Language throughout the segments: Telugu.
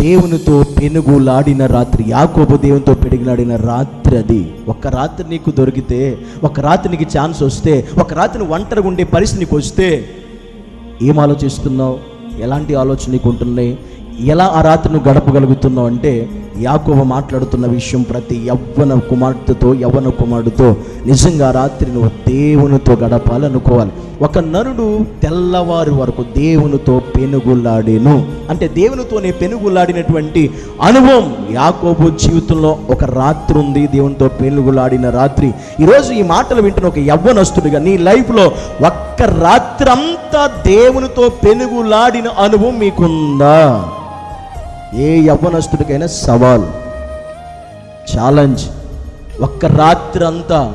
దేవునితో పెనుగులాడిన రాత్రి యాకోబు దేవునితో పెనుగులాడిన రాత్రి అది. ఒక రాత్రి నీకు దొరికితే ఒక రాత్రి నీకు ఛాన్స్ వస్తే ఒక రాత్రి నువ్వు ఒంటరిగా ఉండే పరిస్థితి నీకు వస్తే ఏం ఆలోచిస్తున్నావు? ఎలాంటి ఆలోచన నీకు ఉంటున్నాయి? ఎలా ఆ రాత్రి నువ్వు గడపగలుగుతున్నావు అంటే యాకోబ మాట్లాడుతున్న విషయం ప్రతి యవ్వన కుమార్తెతో యవ్వన కుమారుడితో నిజంగా రాత్రి నువ్వు దేవునితో గడపాలనుకోవాలి. ఒక నరుడు తెల్లవారి వరకు దేవునితో పెనుగులాడేను. అంటే దేవునితోనే పెనుగులాడినటువంటి అనుభవం యాకోబు జీవితంలో ఒక రాత్రి ఉంది. దేవునితో పెనుగులాడిన రాత్రి. ఈరోజు ఈ మాటలు వింటున్న ఒక యవ్వనస్తుడిగా నీ లైఫ్లో ఒక్క రాత్రి అంతా దేవునితో పెనుగులాడిన అనుభవం మీకుందా? ఏ యవ్వనస్తుడికైనా సవాల్ ఛాలెంజ్ ఒక్క రాత్రి అంతా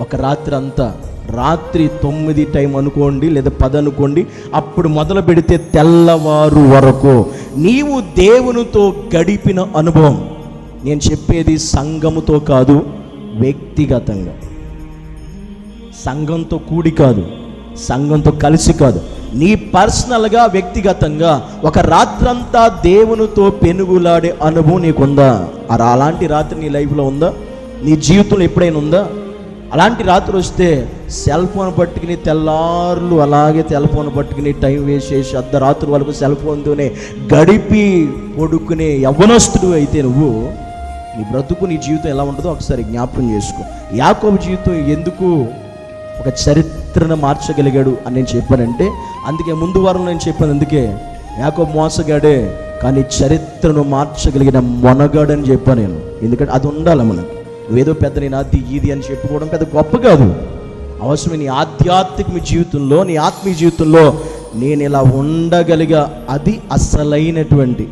ఒక రాత్రి అంతా. రాత్రి తొమ్మిది టైం అనుకోండి లేదా పది అనుకోండి అప్పుడు మొదలు పెడితే తెల్లవారు వరకు. నీవు దేవునితో గడిపిన అనుభవం. నేను చెప్పేది సంఘముతో కాదు వ్యక్తిగతంగా. సంఘంతో కూడి కాదు సంఘంతో కలిసి కాదు. నీ పర్సనల్గా వ్యక్తిగతంగా ఒక రాత్రంతా దేవునితో పెనుగులాడే అనుభవం నీకుందా? అలా అలాంటి రాత్రి నీ లైఫ్లో ఉందా? నీ జీవితంలో ఎప్పుడైనా ఉందా? అలాంటి రాత్రి వస్తే సెల్ ఫోన్ పట్టుకుని తెల్లారులు అలాగే సెల్ ఫోన్ పట్టుకుని టైం వేస్ట్ చేసి అర్ధరాత్రి వరకు సెల్ ఫోన్తోనే గడిపి పడుకునే యవ్వనస్తుడు అయితే నువ్వు నీ బ్రతుకు నీ జీవితం ఎలా ఉంటుందో ఒకసారి జ్ఞాపకం చేసుకో. యాకోబు జీవితం ఎందుకు ఒక చరిత్రను మార్చగలిగాడు అని నేను చెప్పానంటే అందుకే ముందు వారం నేను చెప్పాను అందుకే యాకోబు మోసగాడే కానీ చరిత్రను మార్చగలిగిన మొనగాడని చెప్పాను నేను. ఎందుకంటే అది ఉండాలి మనకు. నువ్వేదో పెద్ద నేను అది ఇది అని చెప్పుకోవడం పెద్ద గొప్ప కాదు. అవసరం నీ ఆధ్యాత్మిక మీ జీవితంలో నీ ఆత్మీయ జీవితంలో నేను ఇలా ఉండగలిగా అది అసలైనటువంటి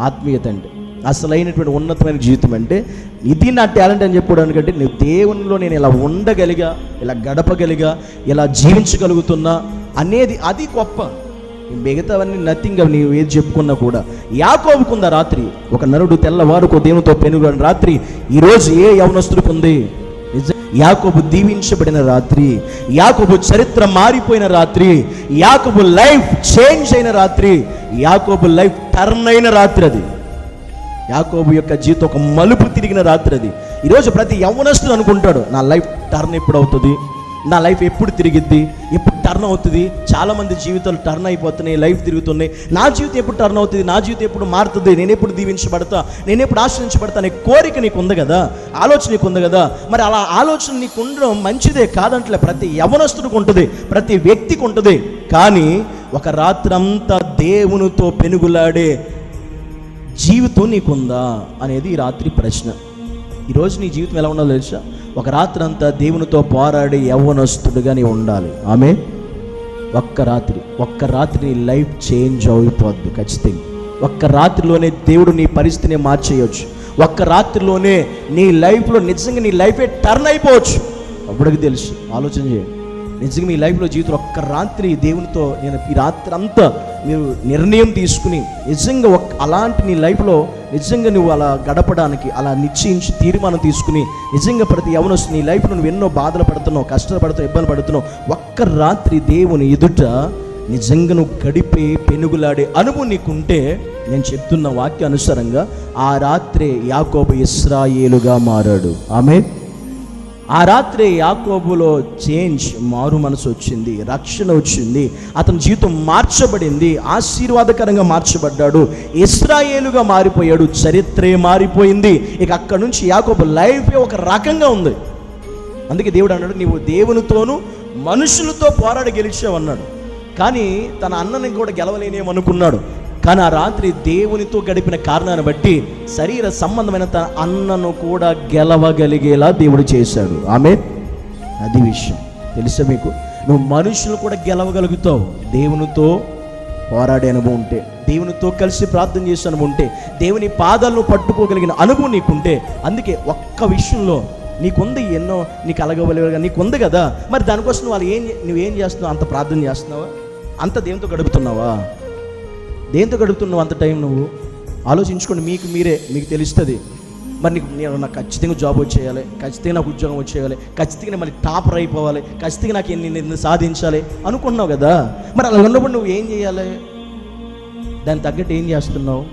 ఆత్మీయత అంటే అసలైనటువంటి ఉన్నతమైన జీవితం అంటే ఇది నా టాలెంట్ అని చెప్పుకోవడానికంటే నేను దేవునిలో నేను ఇలా ఉండగలిగా ఇలా గడపగలిగా ఇలా జీవించగలుగుతున్నా అనేది అది గొప్ప. మిగతావన్నీ నథింగ్ అవి నీవు ఏది చెప్పుకున్నా కూడా. యాకోబుకుందా రాత్రి ఒక నరుడు తెల్లవారుకో దేవునితో పెనుగు రాత్రి ఈరోజు ఏ యవనస్తుడికి ఉంది యాకోబు దీవించబడిన రాత్రి యాకోబు చరిత్ర మారిపోయిన రాత్రి యాకోబు లైఫ్ చేంజ్ అయిన రాత్రి యాకోబు లైఫ్ టర్న్ అయిన రాత్రి అది. యాకోబు యొక్క జీవితం ఒక మలుపు తిరిగిన రాత్రి అది. ఈరోజు ప్రతి యవనస్తుడు అనుకుంటాడు నా లైఫ్ టర్న్ ఎప్పుడు అవుతుంది నా లైఫ్ ఎప్పుడు తిరిగిద్ది? ఎప్పుడు టర్న్ అవుతుంది? చాలా మంది జీవితాలు టర్న్ అయిపోతున్నాయి లైఫ్ తిరుగుతున్నాయి. నా జీవితం ఎప్పుడు టర్న్ అవుతుంది? నా జీవితం ఎప్పుడు మారుతుంది? నేను ఎప్పుడు దీవించబడతా? నేను ఎప్పుడు ఆశ్రయించబడతా అనే కోరిక నీకు ఉంది కదా? ఆలోచన నీకు ఉంది కదా? మరి అలా ఆలోచన నీకు ఉండడం మంచిదే కాదంటలే. ప్రతి యవనస్తుడికి ఉంటుంది ప్రతి వ్యక్తికి ఉంటుంది. కానీ ఒక రాత్రంతా దేవునితో పెనుగులాడే జీవితం నీకుందా? అనేది ఈ రాత్రి ప్రశ్న. ఈరోజు నీ జీవితం ఎలా ఉండాలో తెలుసా? ఒక రాత్రి అంతా దేవునితో పోరాడి యవ్వనస్తుడుగానే ఉండాలి. ఆమె ఒక్క రాత్రి ఒక్క రాత్రి నీ లైఫ్ చేంజ్ అయిపోద్ది ఖచ్చితంగా. ఒక్క రాత్రిలోనే దేవుడు నీ పరిస్థితిని మార్చేయచ్చు. ఒక్క రాత్రిలోనే నీ లైఫ్లో నిజంగా నీ లైఫే టర్న్ అయిపోవచ్చు. అప్పటికి తెలుసు ఆలోచన చేయండి. నిజంగా మీ లైఫ్లో జీవితం ఒక్క రాత్రి దేవునితో నేను ఈ రాత్రి అంతా మీరు నిర్ణయం తీసుకుని నిజంగా ఒక అలాంటి నీ లైఫ్లో నిజంగా నువ్వు అలా గడపడానికి అలా నిశ్చయించి తీర్మానం తీసుకుని నిజంగా ప్రతి యవనొస్తు నీ లైఫ్లో నువ్వు ఎన్నో బాధలు పడుతున్నావు కష్టపడుతున్నావు ఇబ్బంది పడుతున్నావు ఒక్క రాత్రి దేవుని ఎదుట నిజంగా నువ్వు గడిపే పెనుగులాడే అనుభవం నీకుంటే నేను చెప్తున్న వాక్య అనుసారంగా ఆ రాత్రే యాకోబు ఇస్రాయేలుగా మారాడు. ఆమె ఆ రాత్రి యాకోబులో చేంజ్ మారు మనసు వచ్చింది రక్షణ వచ్చింది అతని జీవితం మార్చబడింది ఆశీర్వాదకరంగా మార్చబడ్డాడు ఇస్రాయేలుగా మారిపోయాడు చరిత్రే మారిపోయింది. ఇక అక్కడ నుంచి యాకోబు లైఫ్ ఒక రకంగా ఉంది. అందుకే దేవుడు అన్నాడు నీవు దేవునితోనూ మనుషులతో పోరాడి గెలిచావు అన్నాడు. కానీ తన అన్నని కూడా గెలవలేనేమనుకున్నాడు. కానీ ఆ రాత్రి దేవునితో గడిపిన కారణాన్ని బట్టి శరీర సంబంధమైన తన అన్నను కూడా గెలవగలిగేలా దేవుడు చేశాడు. ఆమె అది విషయం. తెలుసా మీకు? నువ్వు మనుషులు కూడా గెలవగలుగుతావు. దేవునితో పోరాడే అనుభవం ఉంటే దేవునితో కలిసి ప్రార్థన చేసే అనుభవం ఉంటే దేవుని పాదాలను పట్టుకోగలిగిన అనుభవం నీకుంటే అందుకే ఒక్క విషయంలో నీకుంది ఎన్నో నీకు అలగవలేగా నీకుంది కదా. మరి దానికోసం వాళ్ళు ఏం నువ్వేం చేస్తున్నావు? అంత ప్రార్థన చేస్తున్నావా? అంత దేవునితో గడుపుతున్నావా? దేంతో గడుపుతున్నావు అంత టైం నువ్వు? ఆలోచించుకోండి మీకు మీరే మీకు తెలుస్తుంది. మరి నీకు నేను నాకు ఖచ్చితంగా జాబ్ వచ్చేయాలి ఖచ్చితంగా నాకు ఉద్యోగం వచ్చేయాలి ఖచ్చితంగా మళ్ళీ టాపర్ అయిపోవాలి ఖచ్చితంగా నాకు ఎన్ని ఎన్ని సాధించాలి అనుకుంటున్నావు కదా? మరి అలా ఉన్నప్పుడు నువ్వు ఏం చేయాలి? దానికి తగ్గట్టు ఏం చేస్తున్నావు?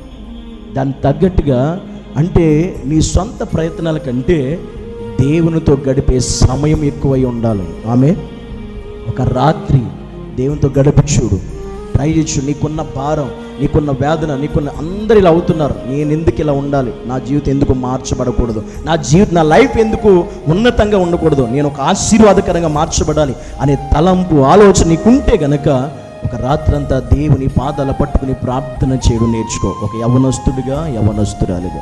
దానికి తగ్గట్టుగా అంటే నీ సొంత ప్రయత్నాల కంటే దేవునితో గడిపే సమయం ఎక్కువై ఉండాలి. ఆమె ఒక రాత్రి దేవునితో గడిపి చూడు. ట్రై నీకున్న భారం నీకున్న వేదన నీకున్న అందరు ఇలా అవుతున్నారు. నేను ఎందుకు ఇలా ఉండాలి? నా జీవితం ఎందుకు మార్చబడకూడదు? నా జీవితం నా లైఫ్ ఎందుకు ఉన్నతంగా ఉండకూడదు? నేను ఒక ఆశీర్వాదకరంగా మార్చబడాలి అనే తలంపు ఆలోచన నీకుంటే గనక ఒక రాత్రంతా దేవుని పాదాల పట్టుకుని ప్రార్థన చేయడం నేర్చుకో. ఒక యవనస్తుడిగా యవనస్తురాలిగా.